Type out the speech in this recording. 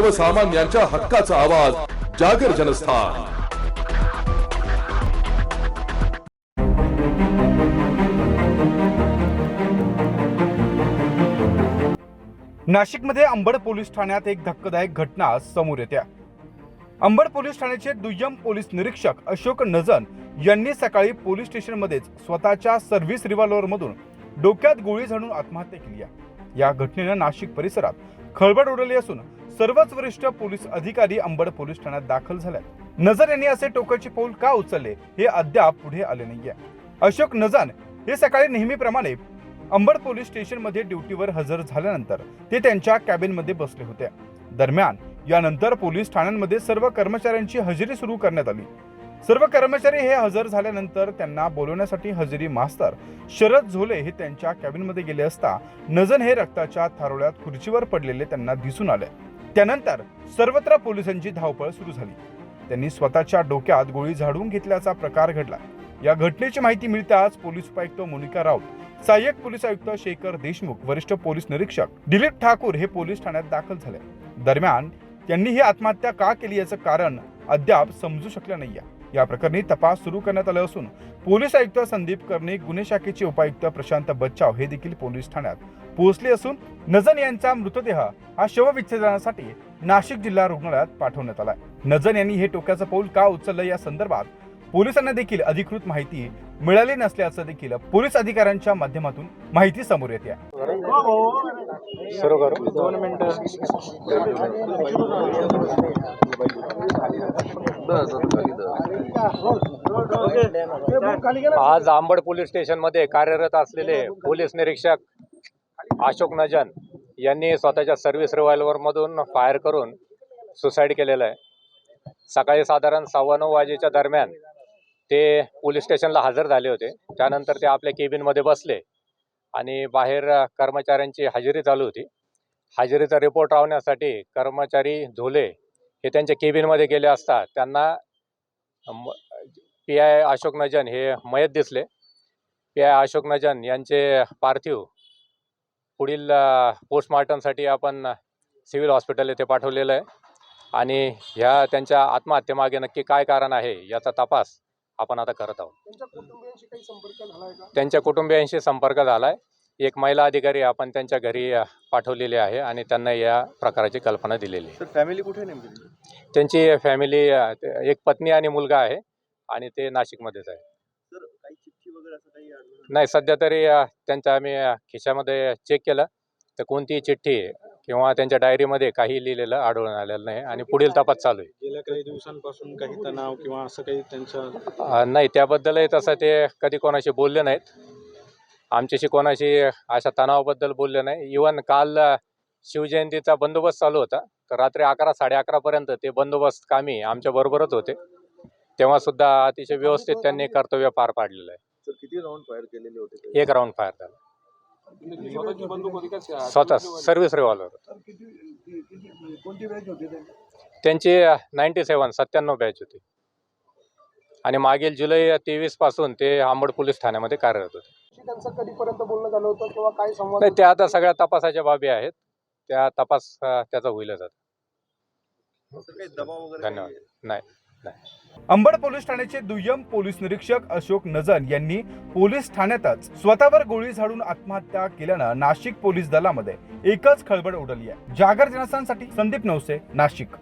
सर्वसामान्यांच्या हक्काचा आवाज जागर जनस्थान. नाशिकमध्ये अंबड पोलीस ठाण्यात एक धक्कादायक घटना समोर येते. अंबड पोलीस ठाण्याचे दुय्यम पोलीस निरीक्षक अशोक नजन यांनी सकाळी पोलीस स्टेशनमध्येच स्वतःच्या सर्व्हिस रिव्हॉल्व्हरमधून डोक्यात गोळी झाडून आत्महत्या केली आहे. या घटनेनं नाशिक परिसरात खळबळ उडली असून सर्वच वरिष्ठ पोलीस अधिकारी अंबड पोलीस ठाण्यात दाखल झाल्यात. नजर यांनी असे टोकाचे पाऊल का उचलले हे अद्याप पुढे आले नाहीये. अशोक नजान हे सकाळी नेहमीप्रमाणे अंबड पोलीस स्टेशनमध्ये ड्युटीवर हजर झाल्यानंतर ते त्यांच्या कॅबिनमध्ये बसले होते. दरम्यान यानंतर पोलीस ठाण्यांमध्ये सर्व कर्मचाऱ्यांची हजेरी सुरू करण्यात आली. सर्व कर्मचारी हे हजर झाल्यानंतर त्यांना बोलवण्यासाठी हजेरी मास्तर शरद झोले हे त्यांच्या कॅबिनमध्ये गेले असता नजन हे रक्ताच्या थारोळ्यात खुर्चीवर पडलेले त्यांना दिसून आले. त्यानंतर सर्वत्र पोलिसांची धावपळ सुरू झाली. त्यांनी स्वतःच्या डोक्यात गोळी झाडून घेतल्याचा प्रकार घडला. या घटनेची माहिती मिळताच पोलीस उपायुक्त मोनिका राऊत सहाय्यक पोलीस आयुक्त शेखर देशमुख वरिष्ठ पोलीस निरीक्षक दिलीप ठाकूर हे पोलीस ठाण्यात दाखल झाले. दरम्यान त्यांनी ही आत्महत्या का केली याचं कारण अद्याप समजू शकलं नाहीये. या प्रकरणी तपास सुरू करण्यात आला असून पोलीस आयुक्त संदीप कर्णिक गुन्हे शाखेचे उपायुक्त प्रशांत बच्चाव हे देखील पोलीस ठाण्यात पोहोचले असून नजन यांचा मृतदेह हा शवविच्छेदनासाठी नाशिक जिल्हा रुग्णालयात पाठवण्यात आलाय. नजन यांनी हे टोक्याचं पाऊल का उचललं या संदर्भात पोलिसांना देखील अधिकृत माहिती मिळाली नसल्याचं देखील पोलीस अधिकाऱ्यांच्या माध्यमातून माहिती समोर येते. आहे दोन आज आंबड पोलीस स्टेशनमध्ये कार्यरत असलेले पोलीस निरीक्षक अशोक नजन यांनी स्वतःच्या सर्व्हिस रिव्हॉल्वर मधून फायर करून सुसाईड केलेलं आहे. सकाळी साधारण सव्वा नऊ वाजेच्या दरम्यान ते पोलीस स्टेशनला हजर झाले होते. त्यानंतर ते आपल्या केबिनमध्ये बसले आणि बाहेर कर्मचाऱ्यांची हजेरी चालू होती. हजेरीचा रिपोर्ट राहण्यासाठी कर्मचारी झोले हे त्यांच्या केबिनमध्ये गेले असता त्यांना पी आय अशोक नजन हे मयत दिसले. पी आय अशोक नजन यांचे पार्थिव पुढील पोस्टमॉर्टमसाठी आपण सिव्हिल हॉस्पिटल येथे पाठवलेलं आहे. आणि ह्या त्यांच्या आत्महत्येमागे नक्की काय कारण आहे याचा तपास आपण आता करत आहोत. त्यांच्या कुटुंबियांशी संपर्क झाला आहे एक महिला अधिकारी आपण त्यांच्या घरी पाठवलेली आहे आणि त्यांना या प्रकाराची कल्पना दिलेली आहे. फॅमिली कुठे नेमकी? त्यांची फॅमिली एक पत्नी आणि मुलगा आहे आणि ते नाशिकमध्येच आहे. नाही सध्या तरी त्यांच्या आम्ही खिशामध्ये चेक केलं. तर कोणतीही चिठ्ठी किंवा त्यांच्या डायरीमध्ये काही लिहिलेलं आढळून आलेलं नाही आणि पुढील तपास चालू आहे. गेल्या काही दिवसांपासून काही तणाव किंवा असं काही त्यांचं नाही त्याबद्दलही तसं ते कधी कोणाशी बोलले नाहीत. आमच्याशी कोणाशी अशा तणावाबद्दल बोलले नाही. इवन काल शिवजयंतीचा बंदोबस्त चालू होता. तर रात्री अकरा साडे अकरापर्यंत ते बंदोबस्त कामी आमच्या बरोबरच होते. तेव्हा सुद्धा अतिशय व्यवस्थित त्यांनी कर्तव्य पार पाडलेलं आहे. तर किती राऊंड फायर केलेले होते एक राऊंड फायर झाला. स्वतः सर्व्हिस रिव्हॉल्वर कोणती बॅच होती त्यांची नाईन्टी सेवन सत्त्याण्णव बॅच होती. आणि मागील जुलै तेवीसपासून ते आंबड पोलीस ठाण्यामध्ये कार्यरत होते. त्यांचं कधीपर्यंत बोलणं झालं होतं किंवा काय संवाद नाही त्या आता सगळ्या तपासाच्या बाबी आहेत. त्या तपास त्याचा होईलच आता काही दबाव वगैरे धन्यवाद. नाही नाही. अंबड पोलीस ठाण्याचे दुय्यम पोलीस निरीक्षक अशोक नजन यांनी पोलीस ठाण्यातच स्वतःवर गोळी झाडून आत्महत्या केल्यानं नाशिक पोलीस दलामध्ये एकच खळबळ उडली आहे. जागर जनस्थानसाठी संदीप नवसे नाशिक.